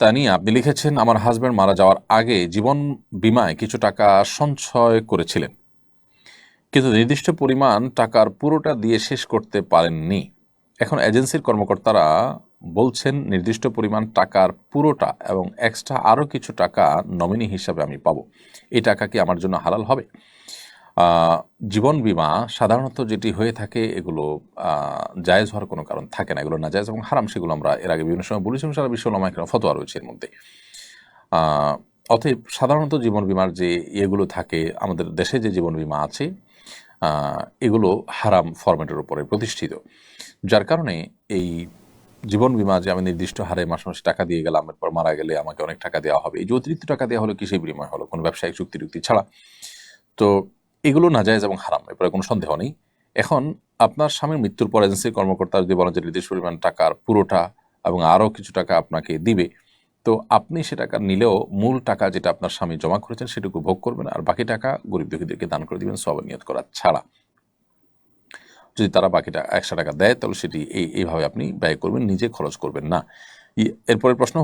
তানিয়া আপনি লিখেছেন, আমার হাজব্যান্ড মারা যাওয়ার আগে জীবন বিমায় কিছু টাকা সঞ্চয় করেছিলেন। কিন্তু নির্দিষ্ট পরিমাণ টাকার পুরোটা দিয়ে শেষ করতে পারেননি। এখন এজেন্সির কর্মকর্তারা বলছেন, নির্দিষ্ট পরিমাণ টাকার পুরোটা এবং এক্সট্রা আরও কিছু টাকা নমিনি হিসাবে আমি পাবো। এই টাকা কি আমার জন্য হালাল হবে? জীবন বিমা সাধারণত যেটি হয়ে থাকে, এগুলো জায়েজ হওয়ার কোনো কারণ থাকে না। এগুলো না জায়েজ এবং হারাম, সেগুলো আমরা এর আগে বিভিন্ন সময় বলেছি এবং সারা বিশ্ব লামায় ফতোয়া রয়েছে এর মধ্যে। অতএব সাধারণত জীবন বিমার যে ইয়েগুলো থাকে, আমাদের দেশে যে জীবন বিমা আছে এগুলো হারাম ফরম্যাটের উপরে প্রতিষ্ঠিত। যার কারণে এই জীবন বিমা যে আমি নির্দিষ্ট হারে মাসে মাসে টাকা দিয়ে গেলাম, এরপর মারা গেলে আমাকে অনেক টাকা দেওয়া হবে, এই যে অতিরিক্ত টাকা দেওয়া হলো, কিসের বিনিময় হলো? কোনো ব্যবসায়িক চুক্তি টুক্তি ছাড়া। তো এগুলো নাজায়েজ এবং হারাম, এরপরে কোনো সন্দেহ নেই। এখন আপনার স্বামীর মৃত্যুর পর এজেন্সির কর্মকর্তা যদি বলেন যে নির্দিষ্ট পরিমাণ টাকার পুরোটা এবং আরও কিছু টাকা আপনাকে দিবে, তো আপনি সে টাকা নিলেও মূল টাকা যেটা আপনার স্বামী জমা করেছেন সেটুকু ভোগ করবেন আর বাকি টাকা গরিব দুঃখীদেরকে দান করে দিবেন সব নিয়ত করা ছাড়া। যদি তারা বাকিটা একশো টাকা দেয়, তাহলে সেটি এই, এইভাবে আপনি ব্যয় করবেন, নিজে খরচ করবেন না। এরপরের প্রশ্ন